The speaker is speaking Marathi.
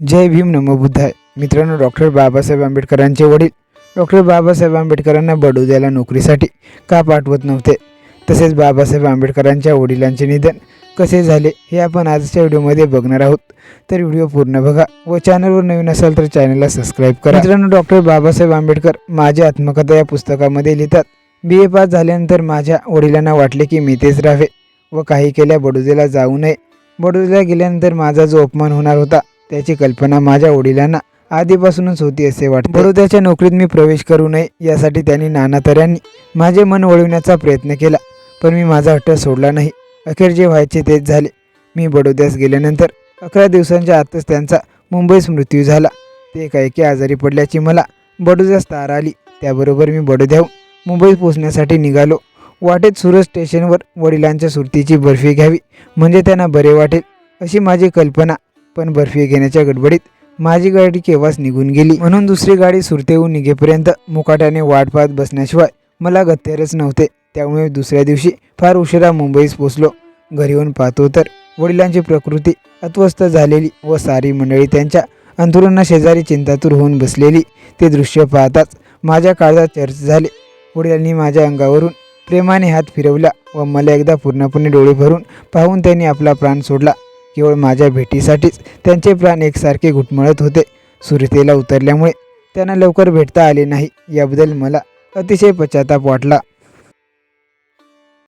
जय भीम नमो बुद्धाय. मित्रांनो डॉक्टर बाबासाहेब आंबेडकरांचे वडील डॉक्टर बाबासाहेब आंबेडकरांना बडोद्याला नोकरीसाठी का पाठवत नव्हते? तसेच बाबासाहेब आंबेडकरांच्या वडिलांचे निधन कसे झाले हे आपण आजच्या व्हिडिओमध्ये बघणार आहोत. तर व्हिडिओ पूर्ण बघा व चॅनलवर नवीन असाल तर चॅनलला सबस्क्राईब करा. मित्रांनो डॉक्टर बाबासाहेब आंबेडकर माझ्या आत्मकथा या पुस्तकामध्ये लिहितात बी. ए. पास झाल्यानंतर माझ्या वडिलांना वाटले की मी तेच राहावे व काही केल्या बडोद्याला जाऊ नये. बडोद्याला गेल्यानंतर माझा जो अपमान होणार होता त्याची कल्पना माझ्या वडिलांना आधीपासूनच होती असे वाटते. बडोद्याच्या नोकरीत मी प्रवेश करू नये यासाठी त्यांनी नाना तऱ्यांनी माझे मन वळविण्याचा प्रयत्न केला पण मी माझा हट्ट सोडला नाही. अखेर जे व्हायचे तेच झाले. मी बडोद्यास गेल्यानंतर अकरा दिवसांच्या आतच त्यांचा मुंबईस मृत्यू झाला. ते एकाएकी आजारी पडल्याची मला बडोद्यास तार आली. त्याबरोबर मी बडोद्याहून मुंबईत पोचण्यासाठी निघालो. वाटेत सुरत स्टेशनवर वडिलांच्या सुरतीची बर्फी घ्यावी म्हणजे त्यांना बरे वाटेल अशी माझी कल्पना पण बर्फी घेण्याच्या गडबडीत माझी गाडी केव्हाच निघून गेली. म्हणून दुसरी गाडी सुरतेहून निघेपर्यंत मुकाट्याने वाट पाहत बसण्याशिवाय मला गत्यारच नव्हते. त्यामुळे दुसऱ्या दिवशी फार उशिरा मुंबईस पोचलो घरी येऊन पाहतो तर वडिलांची प्रकृती अस्वस्थ झालेली व सारी मंडळी त्यांच्या अंथरुणा शेजारी चिंतातूर होऊन बसलेली ते दृश्य पाहताच माझ्या काळजात चर्च झाले. वडिलांनी माझ्या अंगावरून प्रेमाने हात फिरवला व मला एकदा पूर्णपणे डोळे भरून पाहून त्यांनी आपला प्राण सोडला. केवळ माझ्या भेटीसाठीच त्यांचे प्राण एकसारखे घुटमळत होते. सुरतेला उतरल्यामुळे त्यांना लवकर भेटता आले नाही. याबद्दल मला अतिशय पश्चाताप वाटला.